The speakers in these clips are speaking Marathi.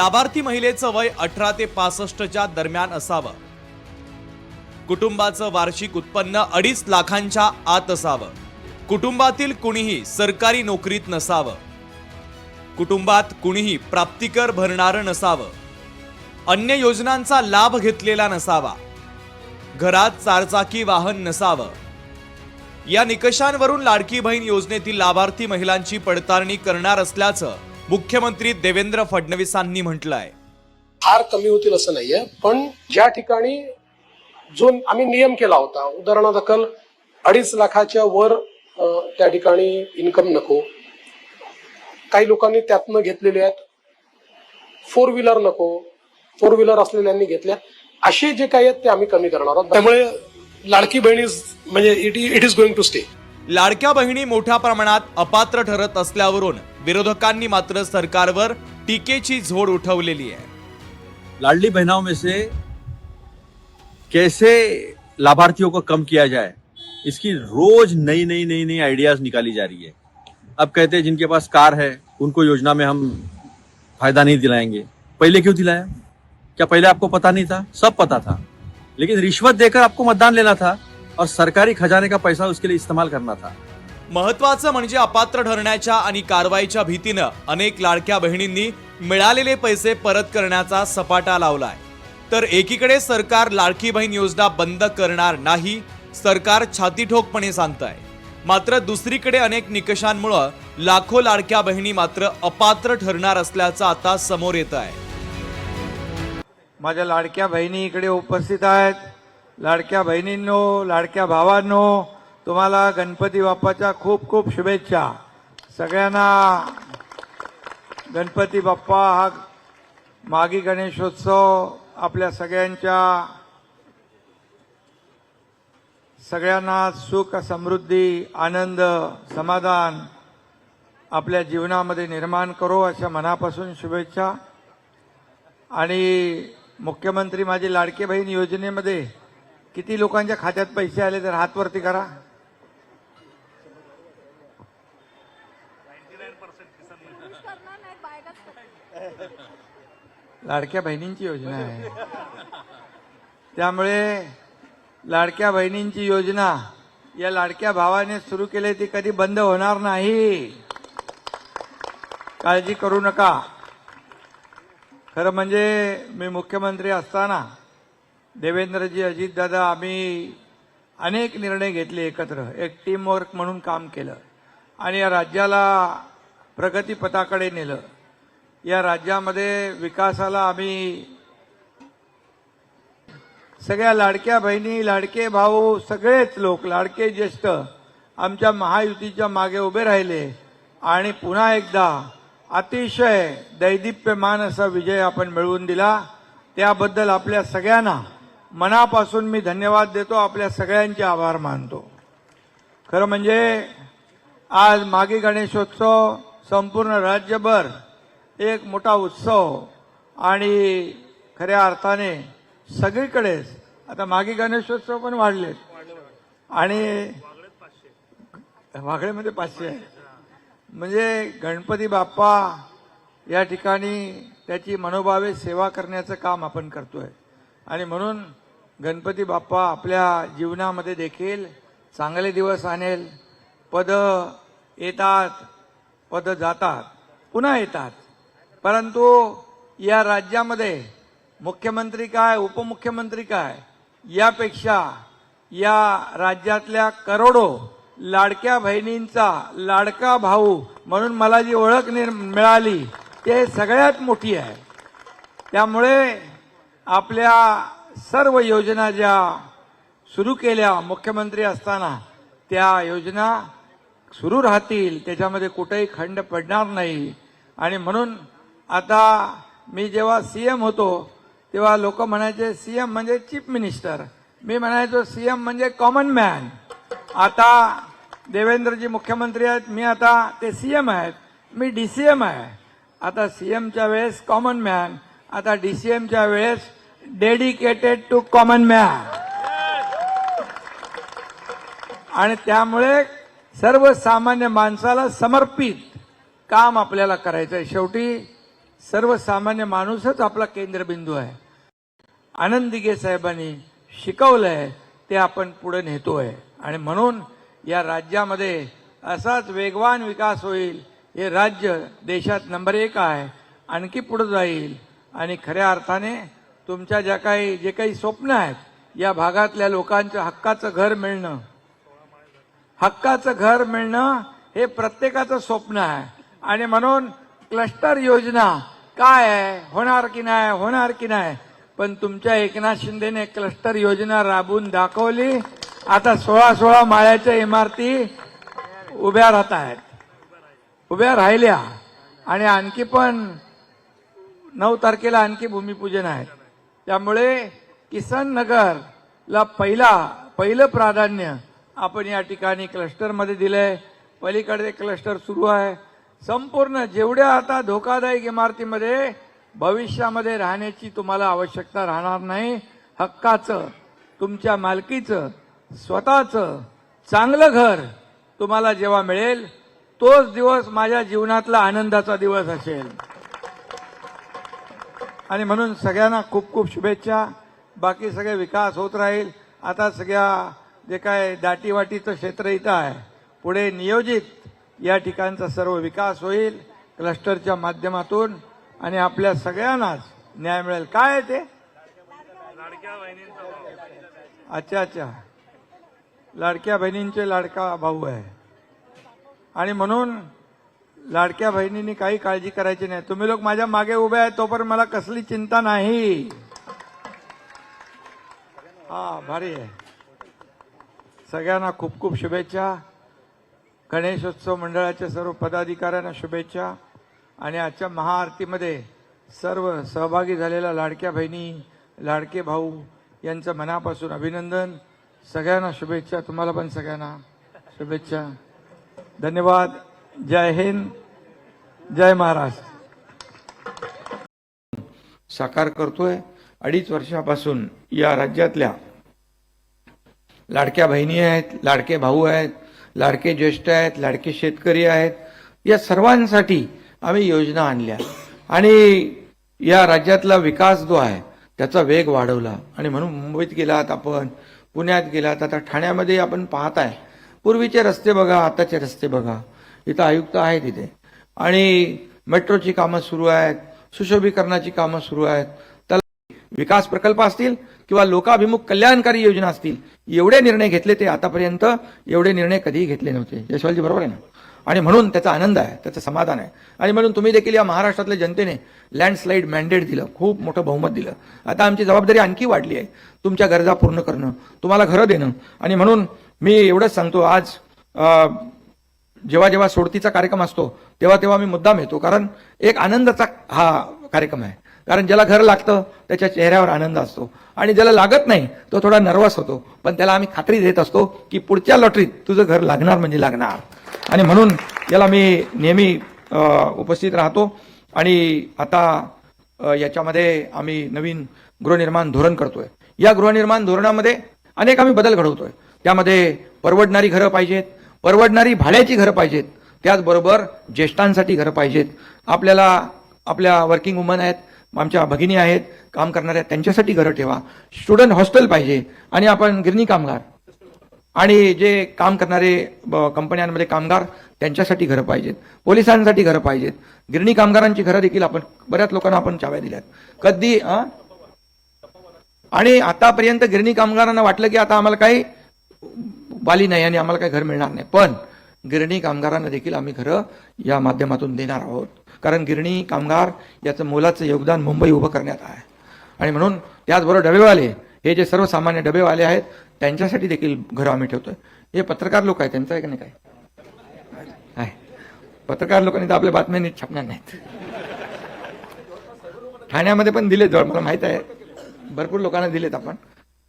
लाभार्थी महिलेचं वय अठरा ते पासष्टच्या दरम्यान असावं. कुटुंबाचं वार्षिक उत्पन्न अडीच लाखांच्या आत असावं. कुटुंबातील कुणीही सरकारी नोकरीत नसावं. कुटुंबात कुणीही प्राप्तिकर भरणारं नसावं. अन्य योजनांचा लाभ घेतलेला नसावा. घरात चारचाकी वाहन नसावं. या निकषांवरून लाडकी बहीण योजनेतील लाभार्थी महिलांची पडताळणी करणार असल्याचं मुख्यमंत्री देवेंद्र फडणवीसांनी म्हटलंय. फार कमी होतील असं नाहीये पण ज्या ठिकाणी जो आम्ही नियम केला होता उदाहरणादाखल अडीच लाखाच्या वर त्या ठिकाणी इन्कम नको. काही लोकांनी त्यातनं घेतलेले आहेत. फोर व्हीलर नको फोर व्हीलर असलेल्यांनी घेतल्या असे जे काही आहेत ते आम्ही कमी करणार आहोत. त्यामुळे लाडकी बहिणी म्हणजे it it is going to stay लाडक्या बहिणी मोठ्या प्रमाणात अपात्र ठरत असल्यावरून विरोधकांनी मात्र सरकारवर टीकेची झोड उठवलेली आहे. लाडली बहनाओं में से कैसे लाभार्थियों को कम किया जाए इसकी रोज नई नई नई नई आइडियाज निकाली जा रही है। अब कहते हैं जिनके पास कार है उनको योजना में हम फायदा नहीं दिलाएंगे। पहले क्यों दिलाया? क्या पहले आपको पता नहीं था? सब पता था। लेकिन रिश्वत देकर आपको मतदान लेना था। और सरकारी खजाने का पैसा उसके लिए इस्तेमाल करना था। महत्वाचं म्हणजे अपात्र ठरण्याच्या आणि कारवाईच्या भीतीनं अनेक लाडक्या बहिणींनी मिळालेले पैसे परत करण्याचा सपाटा लावलाय. तर एकीकडे सरकार लाडकी बहीण योजना बंद करणार नाही सरकार छातीठोकपणे सांगतंय. मात्र दुसरीकडे अनेक निकषांमुळं लाखो लाडक्या बहिणी मात्र अपात्र ठरणार असल्याचं आता समोर येत आहे माझ्या लाडक्या बहिणी इकडे उपस्थित आहेत. लाडक्या बहिणींनो लाडक्या भावांनो तुम्हाला गणपती बाप्पाच्या खूप खूप शुभेच्छा. सगळ्यांना गणपती बाप्पा हा मागी गणेशोत्सव आपल्या सगळ्यांच्या सगळ्यांना सुख समृद्धी आनंद समाधान आपल्या जीवनामध्ये निर्माण करो अशा मनापासून शुभेच्छा. आणि मुख्यमंत्री माझी लाडके बहीण योजनेमध्ये किती लोकांच्या खात्यात पैसे आले तर हात वरती करा. लाडक्या बहिणींची योजना आहे. त्यामुळे लाडक्या बहिणींची योजना या लाडक्या भावाने सुरू केली ती कधी बंद होणार नाही. काळजी करू नका. खरं म्हणजे मी मुख्यमंत्री असताना देवेंद्रजी अजितदादा आम्ही अनेक निर्णय घेतले एकत्र. एक टीमवर्क म्हणून काम केलं. आणि या राज्याला प्रगतीपथाकडे नेलं. या राज्यामध्ये विकासाला आम्ही सगळ्या लाडक्या बहिणी लाडके भाऊ सगळेच लोक लाडके ज्येष्ठ आमच्या महायुतीच्या मागे उभे राहिले. आणि पुन्हा एकदा अतिशय दैदिप्यमान असा विजय आपण मिळवून दिला. त्याबद्दल आपल्या सगळ्यांना मनापासून मी धन्यवाद देतो आपल्या सगळ्यांचे आभार मानतो. खरं म्हणजे आज मागी गणेशोत्सव संपूर्ण राज्यभर एक मोठा उत्सव आणि खऱ्या अर्थाने सगळीकडेच आता मागी गणेशोत्सव पण वाढले आणि वागळेमध्ये पाचशे आहे. म्हणजे गणपती बाप्पा या ठिकाणी त्याची मनोभावे सेवा करण्याचं काम आपण करतोय. आणि म्हणून गणपती बाप्पा आपल्या जीवनामध्ये देखील चांगले दिवस आणेल. पद येतात पद जातात पुन्हा येतात. परंतु या राज्यामध्ये मुख्यमंत्री काय उपमुख्यमंत्री काय यापेक्षा या राज्यातल्या करोडो लाडक्या बहिणींचा लाडका भाऊ म्हणून मला जी ओळख निर् मिळाली ते सगळ्यात मोठी आहे. त्यामुळे आपल्या सर्व योजना ज्या सुरू केल्या मुख्यमंत्री असताना त्या योजना सुरू राहतील त्याच्यामध्ये कुठेही खंड पडणार नाही. आणि म्हणून आता मी जेव्हा सी एम होतो तेव्हा लोक म्हणायचे सी एम म्हणजे चीफ मिनिस्टर. मी म्हणायचो सी एम म्हणजे कॉमन मॅन. आता देवेंद्रजी मुख्यमंत्री आहेत मी आता ते सी एम आहेत मी डी सी एम आहे. आता सी एमच्या वेळेस कॉमन मॅन आता डी सी एमच्या वेळेस डेडिकेटेड टू कॉमन मॅन. आणि त्यामुळे सर्वसामान्य माणसाला समर्पित काम आपल्याला करायचं आहे. शेवटी सर्वसामान्य माणूसच आपला केंद्रबिंदू आहे. आनंद साहेबांनी शिकवलंय ते आपण पुढे नेतोय. आणि म्हणून या राज्यामध्ये असाच वेगवान विकास होईल. हे राज्य देशात नंबर एक आहे. आणखी पुढे जाईल. आणि खऱ्या अर्थाने तुमच्या ज्या काही जे काही स्वप्न आहेत या भागातल्या लोकांच्या हक्काचं घर मिळणं. हक्काचं घर मिळणं हे प्रत्येकाचं स्वप्न आहे. आणि म्हणून क्लस्टर योजना काय आहे? होणार की नाही? होणार की नाही? पण तुमच्या एकनाथ शिंदेने क्लस्टर योजना राबवून दाखवली. आता सोळा सोळा माळ्याच्या इमारती उभ्या राहत आहेत. उभ्या राहिल्या. आणि आणखी पण नऊ तारखेला आणखी भूमिपूजन आहे त्यामुळे किसन नगरला पहिला पहिलं प्राधान्य आपण या ठिकाणी क्लस्टरमध्ये दिलंय. पलीकडे क्लस्टर सुरू आहे. संपूर्ण जेवढ्या आता धोकादायक इमारतीमध्ये भविष्यामध्ये राहण्याची तुम्हाला आवश्यकता राहणार नाही. हक्काचं तुमच्या मालकीचं स्वतःचं चांगलं घर तुम्हाला जेव्हा मिळेल तोच दिवस माझ्या जीवनातला आनंदाचा दिवस असेल. आणि म्हणून सगळ्यांना खूप खूप शुभेच्छा. बाकी सगळे विकास होत राहील. आता सगळ्या जे काय दाटीवाटीचं क्षेत्र इथं आहे पुढे नियोजित या ठिकाणचा सर्व विकास होईल क्लस्टरच्या माध्यमातून आणि आपल्या सगळ्यांनाच न्याय मिळेल. काय आहे ते? अच्छा अच्छा. लाडक्या बहिणींचे लाडका भाऊ आहे. आणि म्हणून लाडक्या बहिणींनी काही काळजी करायची नाही. तुम्ही लोक माझ्या मागे उभे आहेत तोपर्यंत मला कसली चिंता नाही. हा भारी आहे. सगळ्यांना खूप खूप शुभेच्छा. गणेशोत्सव मंडळाच्या सर्व पदाधिकाऱ्यांना शुभेच्छा. आणि आजच्या महाआरतीमध्ये सर्व सहभागी झालेल्या लाडक्या बहिणी लाडके भाऊ यांचं मनापासून अभिनंदन. सगळ्यांना शुभेच्छा. तुम्हाला पण सगळ्यांना शुभेच्छा. धन्यवाद. जय हिंद जय महाराष्ट्र. साकार करतोय अडीच वर्षापासून या राज्यातल्या लाडक्या बहिणी आहेत लाडके भाऊ आहेत लाडके ज्येष्ठ आहेत लाडके शेतकरी आहेत या सर्वांसाठी आम्ही योजना आणल्या. आणि या राज्यातला विकास जो आहे त्याचा वेग वाढवला. आणि म्हणून मुंबईत गेलात आपण पुण्यात गेलात आता ठाण्यामध्ये आपण पाहताय. पूर्वीचे रस्ते बघा आताचे रस्ते बघा. इथं आयुक्त आहेत इथे. आणि मेट्रोची कामं सुरू आहेत सुशोभीकरणाची कामं सुरू आहेत. त्याला विकास प्रकल्प असतील किंवा लोकाभिमुख कल्याणकारी योजना असतील एवढे निर्णय घेतले ते आतापर्यंत एवढे निर्णय कधीही घेतले नव्हते. यशवालजी बरोबर आहे ना? आणि म्हणून त्याचा आनंद आहे त्याचं समाधान आहे. आणि म्हणून तुम्ही देखील या महाराष्ट्रातल्या जनतेने लँडस्लाईड मॅन्डेट दिलं खूप मोठं बहुमत दिलं. आता आमची जबाबदारी आणखी वाढली आहे तुमच्या गरजा पूर्ण करणं तुम्हाला घरं देणं. आणि म्हणून मी एवढंच सांगतो आज जेव्हा जेव्हा सोडतीचा कार्यक्रम असतो तेव्हा तेव्हा मी मुद्दाम येतो. कारण एक आनंदाचा हा कार्यक्रम आहे. कारण ज्याला घर लागतं त्याच्या चेहऱ्यावर आनंद असतो. आणि ज्याला लागत नाही तो थोडा नर्वस होतो. पण त्याला आम्ही खात्री देत असतो की पुढच्या लॉटरीत तुझं घर लागणार म्हणजे लागणार. आणि म्हणून याला मी नेहमी उपस्थित राहतो. आणि आता याच्यामध्ये आम्ही नवीन गृहनिर्माण धोरण करतोय. या गृहनिर्माण धोरणामध्ये अनेक आम्ही बदल घडवतोय. त्यामध्ये परवडणारी घरं पाहिजेत. परवडणारी भाड्याची घरं पाहिजेत. त्याचबरोबर ज्येष्ठांसाठी घरं पाहिजेत. आपल्याला आपल्या वर्किंग वुमन आहेत आमच्या भगिनी आहेत काम करणाऱ्या त्यांच्यासाठी घरं ठेवा. स्टुडंट हॉस्टेल पाहिजे आणि आपण गिरणी कामगार. आणि जे काम करणारे कंपन्यांमध्ये कामगार त्यांच्यासाठी घरं पाहिजेत. पोलिसांसाठी घरं पाहिजेत. गिरणी कामगारांची घरं देखील आपण बऱ्याच लोकांना आपण चाव्या दिल्यात. कधी आणि आतापर्यंत गिरणी कामगारांना वाटलं की आता आम्हाला काही बाली नाही आणि आम्हाला काही घर मिळणार नाही. पण गिरणी कामगारांना देखील आम्ही घरं या माध्यमातून देणार आहोत. कारण गिरणी कामगार याचं मोलाचं योगदान मुंबई उभं करण्यात आहे. आणि म्हणून त्याचबरोबर डबेवाले हे जे सर्वसामान्य डबेवाले आहेत त्यांच्यासाठी देखील घरं आम्ही ठेवतोय. हे पत्रकार लोक आहेत त्यांचं आहे का नाही काय आहे. पत्रकार लोकांनी तर आपल्या बातम्या नीट छापणार नाहीत. ठाण्यामध्ये पण दिले जवळ मला माहीत आहे. भरपूर लोकांना दिलेत आपण.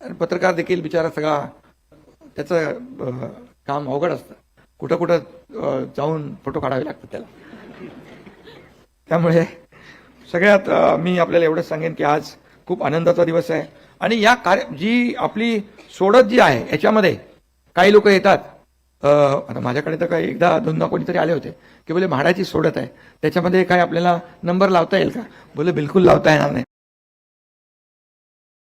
आणि पत्रकार देखील बिचारा सगळा त्याचं काम अवघड असतं. कुठं कुठं जाऊन फोटो काढावे लागतात त्याला. त्यामुळे सगळ्यात मी आपल्याला एवढंच सांगेन की आज खूप आनंदाचा दिवस आहे. आणि या कार्य जी आपली सोडत जी आहे याच्यामध्ये काही लोक येतात. आता माझ्याकडे तर काही एकदा दोनदा कोणीतरी आले होते की बोले म्हाडाची सोडत आहे. त्याच्यामध्ये काय आपल्याला नंबर लावता येईल का? बोले बिलकुल लावता येणार नाही.